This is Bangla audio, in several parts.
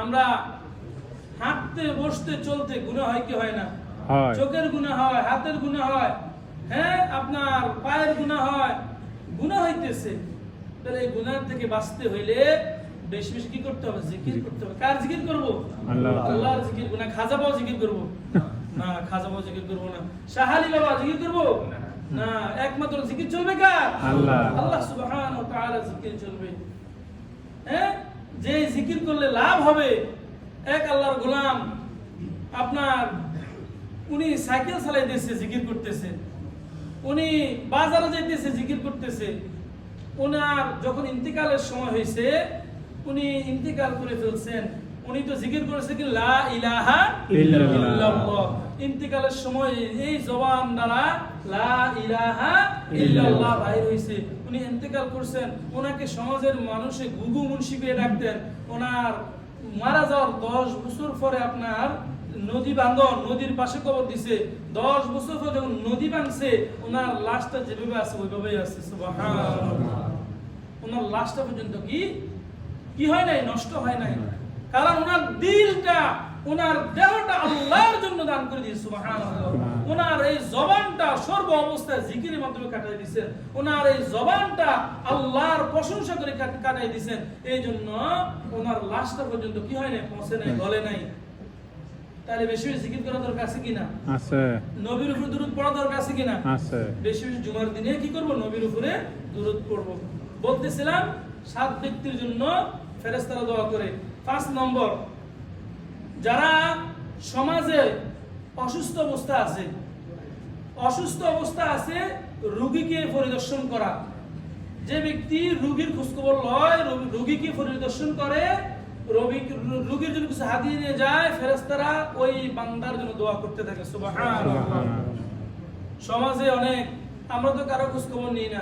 আমরা হাঁটতে বসতে চলতে গুণা হয় কি হয় না? চোখের গুণা হয় হাতের গুণা হয়। হ্যাঁ আপনার পায়ের গুণা হয়। গুণা হইতেছে। তাহলে এই গুনার থেকে বাঁচতে হইলে বেশি বেশি কি করতে হবে? জিকির করতে হবে। কার জিকির করব? আল্লাহ। আল্লাহর জিকির। গুনা খাজা বাবা জিকির করব? না খাজা বাবা জিকির করব না। শাহালি বাবা জিকির করব? না একমাত্র জিকির চলবে কার? আল্লাহ। আল্লাহ সুবহানাহু ওয়া তাআলা জিকির চলবে। যে জিকির করলে লাভ হবে, এক আল্লাহর গোলাম আপনার, উনি সাইকেল চালাই চালাইতেছে জিকির করতেছে। উনি বাজারে যাইতেছে, জিকির করতেছে। ওনার যখন ইন্তিকালের সময় হয়েছে উনি ইন্তিকাল করে ফেলছেন। উনি তো জিকির করেছে কি লা ইলাহা ইল্লাল্লাহ। ইন্তিকালের সময় এই জবান দ্বারা লা ইলাহা ইল্লাল্লাহ। বাইর হইছে। উনি ইন্তেকাল করছেন। ওনাকে সমাজের মানুষে গুগু মুন্সি পেয়ে ডাকতেন। ওনার মারা যাওয়ার দশ বছর পরে আপনার নদী বান্ধন নদীর পাশে কবর দিছে। দশ বছর পরে যখন নদী ভাঙছে ওনার লাশটা যেভাবে আছে ওইভাবেই আছে। সুবহানাল্লাহ। ওনার লাশটা পর্যন্ত কি? কি হয় নাই? নষ্ট হয় নাই। কারণ ওনার দিলটা ওনার দেহটা আল্লাহর জন্য দান করে দিয়েছে ওনার এই জবানটা সর্ব অবস্থায় জিকিরের মাধ্যমে কাটাই দিয়েছেন। ওনার এই জবানটা আল্লাহর প্রশংসা করে কাটাই দিয়েছেন। এই জন্য ওনার লাশটা পর্যন্ত কি হয় নাই পৌঁছে নাই গলে নাই। তাহলে বেশি বেশি জিকির করা দরকার আছে কিনা? আছে। নবীর উপর দুরুদ পড়া দরকার আছে কিনা? আছে। বেশি বেশি জুমার দিনে কি করব? নবীর উপরে দুরুদ পড়ব। বলতেছিলাম সাত ব্যক্তির জন্য ফেরেশতারা দোয়া করে। পাঁচ নম্বর, যারা সমাজে অসুস্থ অবস্থা আছে, অসুস্থ অবস্থা আছে, রোগীকে পরিদর্শন করা। যে ব্যক্তি রোগীর খোঁজখবর লয়, রোগী- রোগীকে পরিদর্শন করে, রোগী- রোগীর জন্য কিছু হাতিয়ে নিয়ে যায় ফেরেস্তারা ওই বান্দার জন্য দোয়া করতে থাকে। সমাজে অনেক আমরা তো কারও খোঁজ খবর নিই না।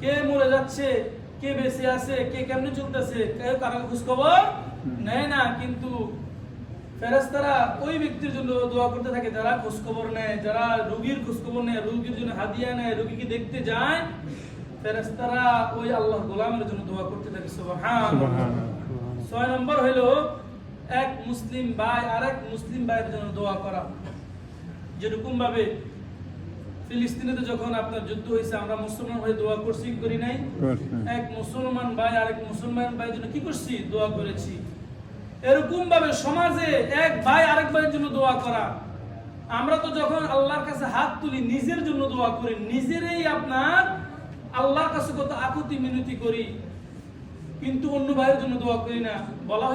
কে মরে যাচ্ছে কে বেঁচে আছে কে কেমনে চলতেছে কেউ কারও খোঁজ খবর নেয় না কিন্তু ওই ব্যক্তির জন্য দোয়া করতে থাকে যারা খোঁজ খবর নেয় যারা রোগীর খোঁজ খবর নেয় রোগীর জন্য হাদিয়া নেয় রোগীকে দেখতে যায় ফেরেশতারা ওই আল্লাহ গোলামের জন্য দোয়া করতে থাকে সুবহানাল্লাহ। ছয় নম্বর হইল এক মুসলিম ভাই আরেক মুসলিম ভাইয়ের জন্য দোয়া করা। যেরকম ভাবে ফিলিস্তিনেতে যখন আপনার যুদ্ধ হয়েছে আমরা মুসলমান হয়ে দোয়া করছি করি নাই? এক মুসলমান ভাই আরেক মুসলমান ভাইয়ের জন্য কি করছি? দোয়া করেছি। এরকম ভাবে সমাজে এক ভাই আরেক ভাইয়ের জন্য দোয়া করা। আমরা তো যখন আল্লাহর কাছে হাত তুলি নিজের জন্য দোয়া করি নিজেরই আপনার আল্লাহর কাছে কত আকুতি মিনতি করি। কিন্তু অন্য ভাইয়ের জন্য দোয়া করি না। বলা